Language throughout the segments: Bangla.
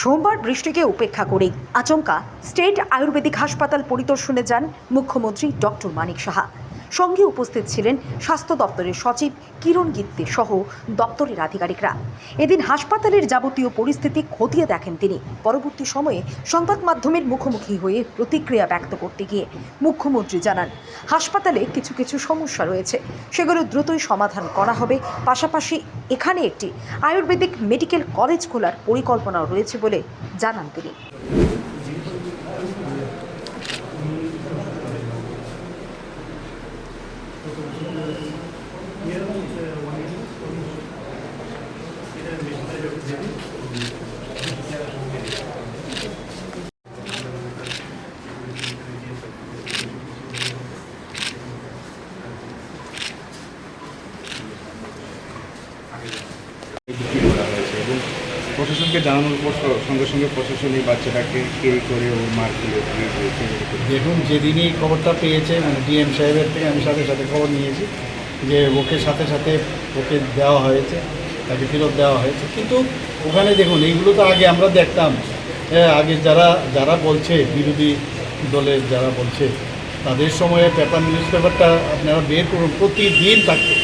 সোমবার বৃষ্টিকে উপেক্ষা করেই আচমকা স্টেট আয়ুর্বেদিক হাসপাতাল পরিদর্শনে যান মুখ্যমন্ত্রী ডক্টর মানিক সাহা। সঙ্গে উপস্থিত ছিলেন স্বাস্থ্য দপ্তরের সচিব কিরণ গিত্তে সহ দপ্তরের আধিকারিকরা। এদিন হাসপাতালের যাবতীয় পরিস্থিতি খতিয়ে দেখেন তিনি। পরবর্তী সময়ে সংবাদ মাধ্যমের মুখোমুখি হয়ে প্রতিক্রিয়া ব্যক্ত করতে গিয়ে মুখ্যমন্ত্রী জানান, হাসপাতালে কিছু কিছু সমস্যা রয়েছে। সেগুলো দ্রুতই সমাধান করা হবে। পাশাপাশি এখানে একটি আয়ুর্বেদিক মেডিকেল কলেজ খোলার পরিকল্পনাও রয়েছে বলে জানান তিনি। বিক্রি করা হয়েছে এবং প্রশাসনকে জানানোর পর সঙ্গে সঙ্গে প্রশাসন এই বাচ্চাটাকে কেরি করে ও মার এরকম। দেখুন যেদিনই খবরটা পেয়েছে মানে ডিএম সাহেবের থেকে আমি সাথে সাথে খবর নিয়েছি যে ওকে সাথে সাথে ওকে দেওয়া হয়েছে তাকে ফেরত দেওয়া হয়েছে। কিন্তু ওখানে দেখুন এইগুলো তো আগে আমরা দেখতাম। হ্যাঁ, আগে যারা যারা বলছে বিরোধী দলের যারা বলছে তাদের সময়ে পেপার নিউজ পেপারটা আপনারা বের করুন প্রতিদিন থাকতো।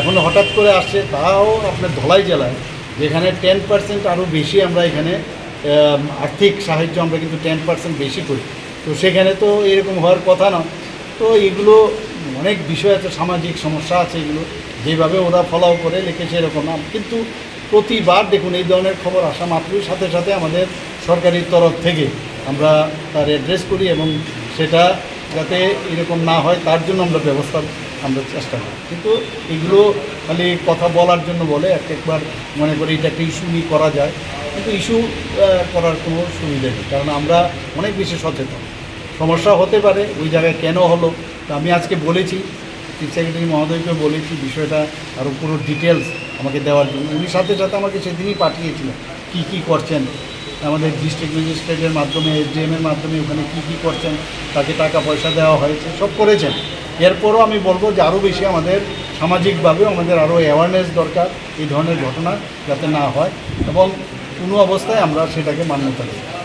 এখন হঠাৎ করে আসছে তাও আপনার ধলাই জেলায় যেখানে টেন পার্সেন্ট আরও বেশি আমরা এখানে আর্থিক সাহায্য আমরা কিন্তু টেন পার্সেন্ট বেশি করি। তো সেখানে তো এরকম হওয়ার কথা না। তো এগুলো অনেক বিষয় আছে, সামাজিক সমস্যা আছে এগুলো। যেভাবে ওরা ফলাও করে লিখেছে এরকম না। কিন্তু প্রতিবার দেখুন, এই ধরনের খবর আসা মাত্রই সাথে সাথে আমাদের সরকারি তরফ থেকে আমরা তার অ্যাড্রেস করি এবং সেটা যাতে এরকম না হয়, তার জন্য আমরা ব্যবস্থা আমরা চেষ্টা করি। কিন্তু এগুলো খালি কথা বলার জন্য বলে, এক একবার মনে করি এটা একটা ইস্যু নিয়ে করা যায়। কিন্তু ইস্যু করার কোনো সুবিধা নেই। কারণ আমরা অনেক বেশি সচেতন। সমস্যা হতে পারে, ওই জায়গায় কেন হলো? তো আমি আজকে বলেছি চিফ সেক্রেটারি মহোদয়কে বলেছি, বিষয়টা আরও পুরো ডিটেলস আমাকে দেওয়ার জন্য। উনি সাথে সাথে আমাকে সেদিনই পাঠিয়েছিলেন, কী কী করছেন। আমাদের ডিস্ট্রিক্ট ম্যাজিস্ট্রেটের মাধ্যমে এসডিএমের মাধ্যমে ওখানে কী কী করছেন, তাকে টাকা পয়সা দেওয়া হয়েছে, সব করেছেন। এরপরও আমি বলব যে আরও বেশি আমাদের সামাজিকভাবেও আমাদের আরও অ্যাওয়ারনেস দরকার এই ধরনের ঘটনা যাতে না হয় এবং কোনো অবস্থায় আমরা সেটাকে মান্যতা দিই